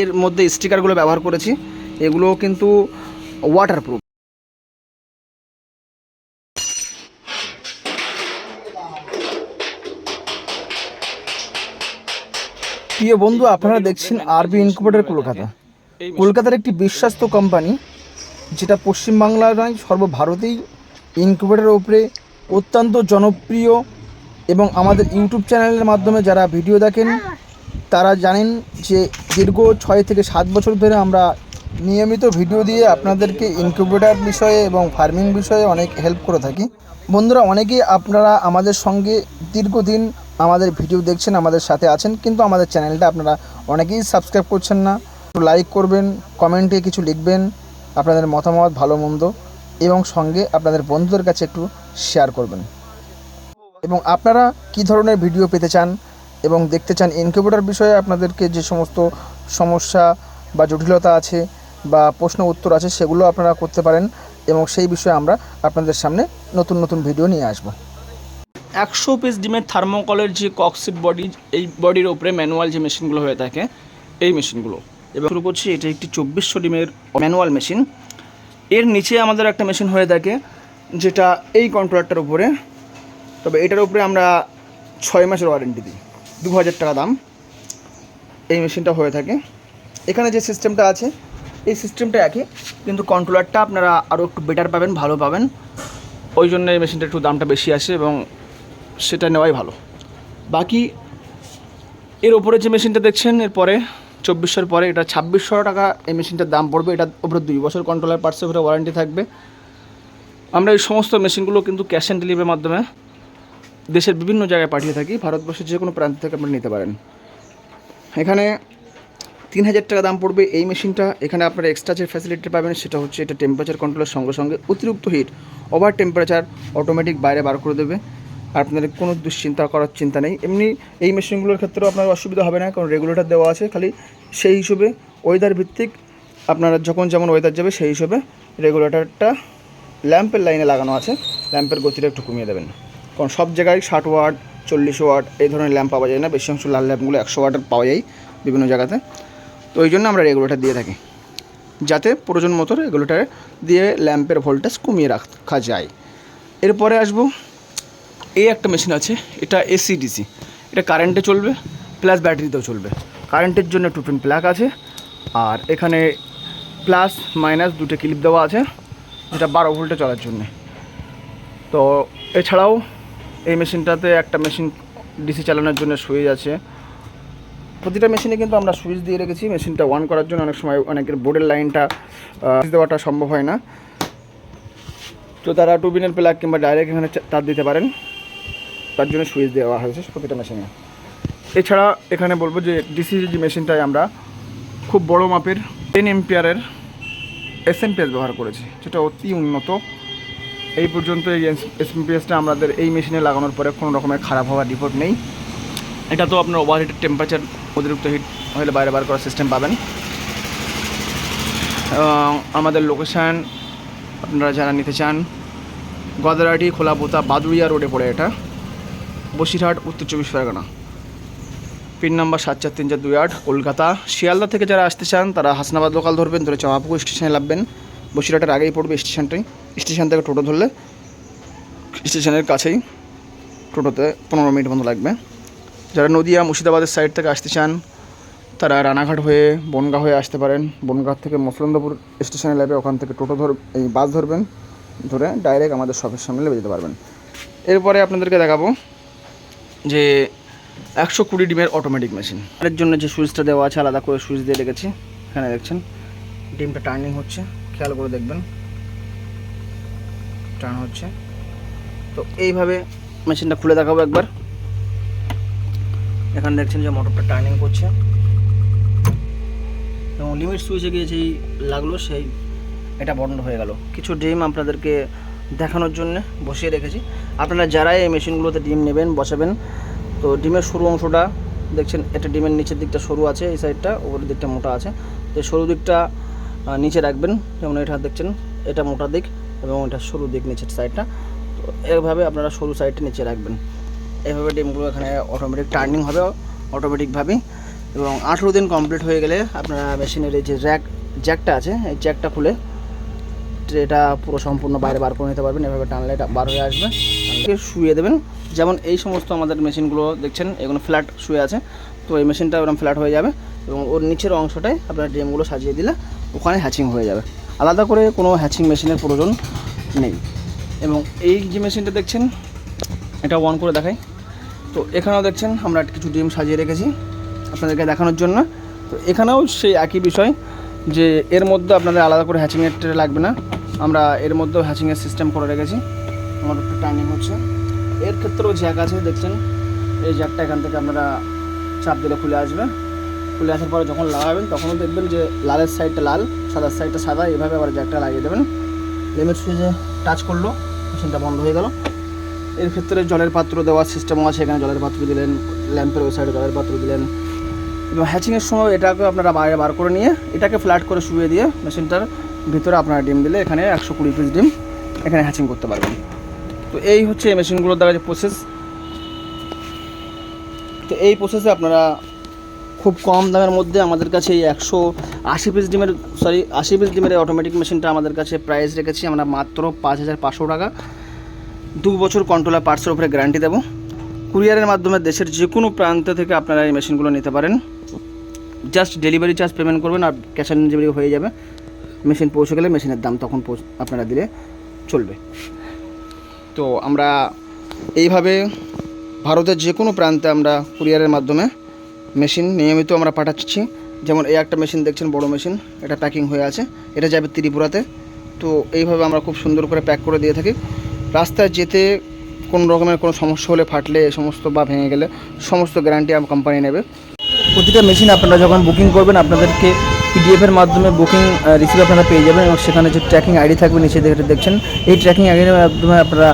এর মধ্যে স্টিকারগুলো ব্যবহার করেছি। এগুলো কিন্তু ওয়াটারপ্রুফ প্রিয় বন্ধু, আপনারা দেখছেন আরবি ইনকিউবেটর কলকাতা। কলকাতার একটি বিশ্বস্ত কোম্পানি যেটা পশ্চিমবাংলার নয় সর্বভারতেই ইনকিউবেটরের উপরে অত্যন্ত জনপ্রিয় এবং আমাদের ইউটিউব চ্যানেলের মাধ্যমে যারা ভিডিও দেখেন তারা জানেন যে দীর্ঘ ছয় থেকে সাত বছর ধরে আমরা নিয়মিত ভিডিও দিয়ে আপনাদেরকে ইনকিউবেটর বিষয়ে এবং ফার্মিং বিষয়ে অনেক হেল্প করে থাকি। বন্ধুরা, অনেকেই আপনারা আমাদের সঙ্গে দীর্ঘদিন আমাদের ভিডিও দেখছেন, আমাদের সাথে আছেন, কিন্তু আমাদের চ্যানেলটা আপনারা অনেকেই সাবস্ক্রাইব করছেন না। একটু লাইক করবেন কমেন্টে কিছু লিখবেন, আপনাদের মতামত, ভালো মন্দ, এবং সঙ্গে আপনাদের বন্ধুদের কাছে একটু শেয়ার করবেন। এবং আপনারা কি ধরনের ভিডিও পেতে চান এবং দেখতে চান ইনকিউবেটর বিষয়ে আপনাদেরকে যে সমস্ত সমস্যা বা জটিলতা আছে বা প্রশ্ন উত্তর আছে সেগুলো আপনারা করতে পারেন এবং সেই বিষয়ে আমরা আপনাদের সামনে নতুন নতুন ভিডিও নিয়ে আসব। একশো পিস ডিমের থার্মোকলের যে কক্সিট বডি এই বডির ওপরে ম্যানুয়াল যে মেশিনগুলো হয়ে থাকে, এই মেশিনগুলো এবার শুরু করছি, এটা একটি চব্বিশশো ডিমের ম্যানুয়াল মেশিন এর নিচে আমাদের একটা মেশিন হয়ে থাকে, যেটা এই কন্ট্রোলারটার উপরে। তবে এটার উপরে আমরা ছয় মাসের ওয়ারেন্টি দিই। দু হাজার টাকা দাম। এই মেশিনটা হয়ে থাকে। এখানে যে সিস্টেমটা আছে, এই সিস্টেমটা একই, কিন্তু কন্ট্রোলারটা আপনারা আরও একটু বেটার পাবেন, ভালো পাবেন। ওই জন্য এই মেশিনটা একটু দামটা বেশি আসে এবং সেটা নেওয়াই ভালো। বাকি এর ওপরে যে মেশিনটা দেখছেন এরপরে চব্বিশশোর পরে এটা ছাব্বিশশো টাকা, এই মেশিনটার দাম পড়বে। এটার উপরে দুই বছর কন্ট্রোলার পার্টসের উপরে ওয়ারেন্টি থাকবে। আমরা এই সমস্ত মেশিনগুলো কিন্তু ক্যাশ অ্যান্ড ডেলিভারির মাধ্যমে দেশের বিভিন্ন জায়গায় পাঠিয়ে থাকি, ভারতবর্ষের যে কোনো প্রান্ত থেকে আপনারা নিতে পারেন। এখানে তিন হাজার টাকা দাম পড়বে এই মেশিনটা। এখানে আপনারা এক্সট্রা যে ফ্যাসিলিটি পাবেন সেটা হচ্ছে এটা টেম্পারেচার কন্ট্রোলের সঙ্গে সঙ্গে অতিরিক্ত হিট ওভার টেম্পারেচার অটোমেটিক বাইরে বার করে দেবে। আর আপনাদের কোনো দুশ্চিন্তা করার চিন্তা নেই। এমনি এই মেশিনগুলোর ক্ষেত্রেও আপনার অসুবিধা হবে না, কারণ রেগুলেটর দেওয়া আছে খালি সেই হিসেবে ওয়েদার ভিত্তিক আপনারা যখন যেমন ওয়েদার যাবে সেই হিসেবে রেগুলেটরটা ল্যাম্পের লাইনে লাগানো আছে। ল্যাম্পের গতিটা একটু কমিয়ে দেবেন। কারণ সব জায়গায় ষাট ওয়াট, চল্লিশ ওয়াট এই ধরনের ল্যাম্প পাওয়া যায় না। বেশি অংশ লাল ল্যাম্পগুলো একশো ওয়াটের পাওয়া যায় বিভিন্ন জায়গাতে। তো ওই জন্য আমরা রেগুলেটার দিয়ে থাকি, যাতে প্রয়োজন মতো রেগুলেটার দিয়ে ল্যাম্পের ভোল্টেজ কমিয়ে রাখা যায়। এরপরে আসব এই একটা মেশিন আছে, এটা এসি ডিসি এটা কারেন্টে চলবে, প্লাস ব্যাটারিতেও চলবে। কারেন্টের জন্য টু পিন প্লাগ আছে, আর এখানে প্লাস মাইনাস দুটো ক্লিপ দেওয়া আছে, যেটা বারো ভোল্টে চলার জন্যে। তো এছাড়াও এই মেশিনটাতে একটা মেশিন ডিসি চালানোর জন্য সুইচ আছে। প্রতিটা মেশিনে কিন্তু আমরা সুইচ দিয়ে রেখেছি, মেশিনটা অন করার জন্য অনেক সময় অনেকের বোর্ডের লাইনটা দেওয়াটা সম্ভব হয় না। তো তারা টুবিনের প্লাগ কিংবা ডাইরেক্ট এখানে তার দিতে পারেন। তার জন্য সুইচ দেওয়া হয়েছে প্রতিটা মেশিনে। এছাড়া এখানে বলব যে ডিসি যে মেশিনটায় আমরা খুব বড় মাপের টেন এম্পিয়ারের এস এম ব্যবহার করেছি, যেটা অতি উন্নত। এই পর্যন্ত এই এস এম আমাদের এই মেশিনে লাগানোর পরে কোনো রকমের খারাপ হওয়ার রিপোর্ট নেই। এটা তো আপনার ওভার হিটের টেম্পারেচার অতিরিক্ত হিট হলে বাইরে বার করার সিস্টেম পাবেন। আমাদের লোকেশান আপনারা যারা নিতে চান, গদারাটি, খোলাপোতা, বাদুড়িয়া রোডে পড়ে এটা। বসিরহাট, উত্তর চব্বিশ পরগনা। পিন নাম্বার সাত চার তিন চার দুই আট, কলকাতা। শিয়ালদা থেকে যারা আসতে চান, তারা হাসনাবাদ লোকাল ধরবেন, ধরে চাপাপুকুর স্টেশনে নামবেন বসিরহাটের আগেই পড়বে স্টেশনটাই। স্টেশন থেকে টোটো ধরলে স্টেশনের কাছেই টোটোতে পনেরো মিনিট মতো লাগবে। যারা নদিয়া, মুর্শিদাবাদের সাইড থেকে আসতে চান, তারা রানাঘাট হয়ে বনগাঁ হয়ে আসতে পারেন। বনগাঁ থেকে মসলন্দপুর স্টেশনে নেবে, ওখান থেকে টোটো ধর, এই বাস ধরবেন, ধরে ডাইরেক্ট আমাদের শপের সামনে নেমে যেতে পারবেন। এরপরে আপনাদেরকে দেখাবো যে একশো কুড়ি ডিমের অটোমেটিক মেশিন এর জন্য যে সুইচটা দেওয়া আছে, আলাদা করে সুইচ দিয়ে রেখেছি। এখানে দেখছেন, ডিমটা টার্নিং হচ্ছে। খেয়াল করে দেখবেন। টার্ন হচ্ছে। তো এইভাবে মেশিনটা খুলে দেখাবো একবার। এখানে দেখছেন যে মোটরটা টার্নিং করছে। এবং লিমিট সুইচে গিয়ে যেই লাগল সেই এটা বন্ধ হয়ে গেল। কিছু ডিম আপনাদেরকে দেখানোর জন্য বসিয়ে রেখেছি। আপনারা যারা এই মেশিনগুলোতে ডিম নেবেন, বসাবেন, তো ডিমের সরু অংশটা দেখছেন, এটা ডিমের নিচের দিকটা সরু আছে, এই সাইডটা উপরের দিকটা মোটা আছে। তো সরু দিকটা নিচে রাখবেন, যেমন এটা দেখছেন, এটা মোটা দিক এবং এটা সরু দিক নিচের সাইডটা তো এইভাবে আপনারা সরু সাইডটা নিচে রাখবেন। এইভাবে ডিমগুলো এখানে অটোমেটিক টার্নিং হবে অটোমেটিকভাবেই এবং আঠেরো দিন কমপ্লিট হয়ে গেলে আপনারা মেশিনের এই যে র্যাক জ্যাকটা আছে, এই জ্যাকটা খুলে এটা পুরো সম্পূর্ণ বাইরে বার করে নিতে পারবেন। এভাবে টানলে এটা বার হয়ে আসবে। শুয়ে দেবেন। যেমন এই সমস্ত আমাদের মেশিনগুলো দেখছেন, এগুলো ফ্ল্যাট শুয়ে আছে। তো এই মেশিনটা এরকম ফ্ল্যাট হয়ে যাবে এবং ওর নিচের অংশটায় আপনার ড্রেমগুলো সাজিয়ে দিলে ওখানে হ্যাচিং হয়ে যাবে। আলাদা করে কোনো হ্যাচিং মেশিনের প্রয়োজন নেই। এবং এই যে মেশিনটা দেখছেন, এটা অন করে দেখাই। তো এখানেও দেখছেন, আমরা কিছু ডিম সাজিয়ে রেখেছি আপনাদেরকে দেখানোর জন্য। তো এখানেও সেই একই বিষয় যে এর মধ্যে আপনাদের আলাদা করে হ্যাচিংয়ের ট্রে লাগবে না। আমরা এর মধ্যেও হ্যাচিংয়ের সিস্টেম করে রেখেছি। আমার একটু টাইমিং হচ্ছে। এর ক্ষেত্রেও জ্যাক আছে, দেখছেন? এই জ্যাকটা এখান থেকে আপনারা চাপ দিলে খুলে আসবে। খুলে আসার পরে যখন লাগাবেন, তখনও দেখবেন যে লালের সাইডটা লাল, সাদার সাইডটা সাদা, এভাবে আবার জ্যাকটা লাগিয়ে দেবেন। লেমের সুইচে টাচ করল মেশিনটা বন্ধ হয়ে গেল। এর ক্ষেত্রে জলের পাত্র দেওয়ার সিস্টেমও আছে, এখানে জলের পাত্র দিলেন ল্যাম্পের ওই সাইডে জলের পাত্র দিলেন। এবং হ্যাচিংয়ের সময় এটাকে আপনারা বাইরে বার করে নিয়ে, এটাকে ফ্ল্যাট করে শুয়ে দিয়ে মেশিনটার ভিতরে আপনারা ডিম দিলে এখানে একশো কুড়ি পিস ডিম এখানে হ্যাচিং করতে পারবেন। তো এই হচ্ছে এই মেশিনগুলোর দ্বারা যে প্রসেস তো এই প্রসেসে আপনারা খুব কম দামের মধ্যে আমাদের কাছে এই একশো আশি পিস ডিমের সরি আশি পিস ডিমের অটোমেটিক মেশিনটা আমাদের কাছে প্রাইস রেখেছি, আমরা মাত্র পাঁচ হাজার পাঁচশো টাকা। দু বছর কন্ট্রোলার পার্টসের উপরে গ্যারান্টি দেবো। কুরিয়ারের মাধ্যমে দেশের যে কোনো প্রান্ত থেকে আপনারা এই মেশিনগুলো নিতে পারেন। জাস্ট ডেলিভারি চার্জ পেমেন্ট করবেন আর ক্যাশ অন ডেলিভারি হয়ে যাবে। মেশিন পৌঁছে গেলে মেশিনের দাম তখন আপনারা দিলে চলবে। তো আমরা এইভাবে ভারতের যে কোনো প্রান্তে আমরা কুরিয়ারের মাধ্যমে মেশিন নিয়মিত আমরা পাঠাচ্ছি। যেমন এই একটা মেশিন দেখছেন, বড় মেশিন, এটা প্যাকিং হয়ে আছে। এটা যাবে ত্রিপুরাতে। তো এইভাবে আমরা খুব সুন্দর করে প্যাক করে দিয়ে থাকি। রাস্তায় যেতে কোন রকমের কোনো সমস্যা হলে ফাটলে এ সমস্ত বা ভেঙে গেলে সমস্ত গ্যারান্টি আমার কোম্পানি নেবে। প্রতিটা মেশিন আপনারা যখন বুকিং করবেন, আপনাদেরকে পিডিএফের মাধ্যমে বুকিং রিসিভ আপনারা পেয়ে যাবেন এবং সেখানে যে ট্র্যাকিং আইডি থাকবে নিচে দেখে দেখছেন। এই ট্র্যাকিং আইডির মাধ্যমে আপনারা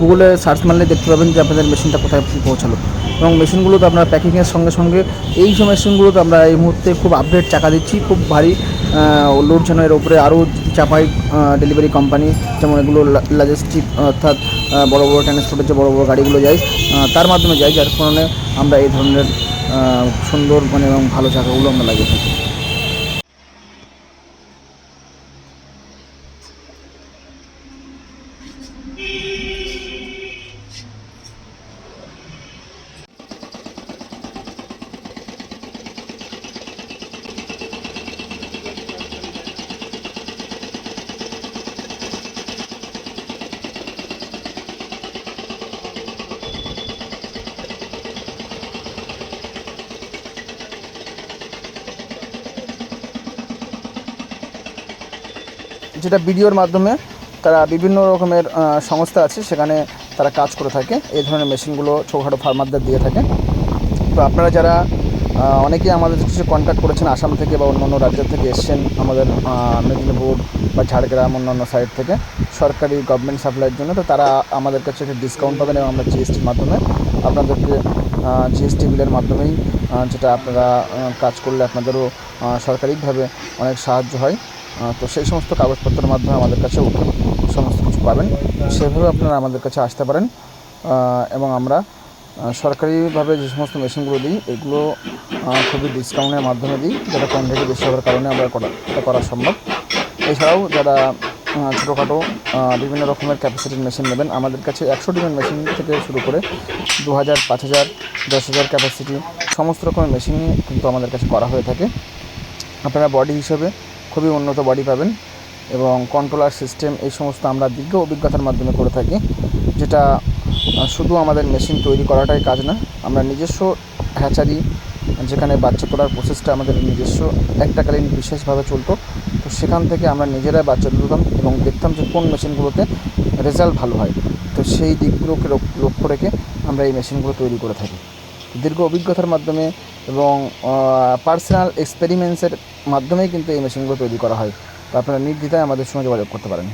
গুগলে সার্চ মারলে দেখতে পাবেন যে আপনাদের মেশিনটা কোথায় পৌঁছালো। এবং মেশিনগুলোতে আপনারা প্যাকিংয়ের সঙ্গে সঙ্গে এই যে মেশিনগুলোতে আমরা এই মুহূর্তে খুব আপডেট চাকা দিচ্ছি। খুব ভারী লোড যেন এর উপরে আরও চাপাই ডেলিভারি কোম্পানি যেমন এগুলো লজিস্টিক অর্থাৎ বড় বড় ট্রান্সপোর্টের যে বড় বড় গাড়িগুলো আহ, তার মাধ্যমে যায় যার কারণে আমরা এই ধরনের সুন্দর মানে এবং ভালো চাকাগুলো আমরা লাগিয়ে থাকি। যেটা ভিডিওর মাধ্যমে তারা বিভিন্ন রকমের সংস্থা আছে, সেখানে তারা কাজ করে থাকে। এই ধরনের মেশিনগুলো ছোটোখাটো ফার্মারদের দিয়ে থাকে। তো আপনারা যারা অনেকেই আমাদের কিছু কন্ট্যাক্ট করেছেন আসাম থেকে বা অন্যান্য রাজ্য থেকে এসছেন আমাদের মেদিনীপুর বা ঝাড়গ্রাম অন্যান্য সাইড থেকে সরকারি গভর্নমেন্ট সাপ্লাইয়ের জন্য। তো তারা আমাদের কাছে একটা ডিসকাউন্ট পাবেন এবং আমরা জিএসটির মাধ্যমে আপনাদেরকে জিএসটি বিলের মাধ্যমেই যেটা আপনারা কাজ করলে আপনাদেরও সরকারিভাবে অনেক সাহায্য হয়। তো সেই সমস্ত কাগজপত্রের মাধ্যমে আমাদের কাছে সমস্ত কিছু পাবেন। সেভাবে আপনারা আমাদের কাছে আসতে পারেন। এবং আমরা সরকারিভাবে যে সমস্ত মেশিনগুলো দিই, এগুলো খুবই ডিসকাউন্টের মাধ্যমে দিই যেটা কোয়ান্টিটি বেশি হওয়ার কারণে আমরা এটা করা সম্ভব। এছাড়াও যারা ছোটোখাটো বিভিন্ন রকমের ক্যাপাসিটির মেশিন নেবেন, আমাদের কাছে একশো ডিমের মেশিন থেকে শুরু করে দু হাজার পাঁচ হাজার দশ হাজার ক্যাপাসিটি সমস্ত রকমের মেশিনই কিন্তু আমাদের কাছে করা হয়ে থাকে। আপনারা বডি হিসেবে খুবই উন্নত বডি পাবেন এবং কন্ট্রোলার সিস্টেম এই সমস্ত আমরা দীর্ঘ অভিজ্ঞতার মাধ্যমে করে থাকি, যেটা শুধু আমাদের মেশিন তৈরি করাটাই কাজ না, আমরা নিজস্ব হ্যাচারি যেখানে বাচ্চা তোলার প্রসেসটা আমাদের নিজস্ব একটাকালীন বিশেষভাবে চলতো। তো সেখান থেকে আমরা নিজেরাই বাচ্চা তুলতাম এবং দেখতাম যে কোন মেশিনগুলোতে রেজাল্ট ভালো হয়। তো সেই দিকগুলোকে লক্ষ্য রেখে আমরা এই মেশিনগুলো তৈরি করে থাকি। দীর্ঘ অভিজ্ঞতার মাধ্যমে এবং পার্সোনাল এক্সপেরিমেন্টসের মাধ্যমেই কিন্তু এই মেশিনগুলো তৈরি করা হয়। তো আপনারা নির্দ্বিধায় আমাদের সঙ্গে যোগাযোগ করতে পারেন।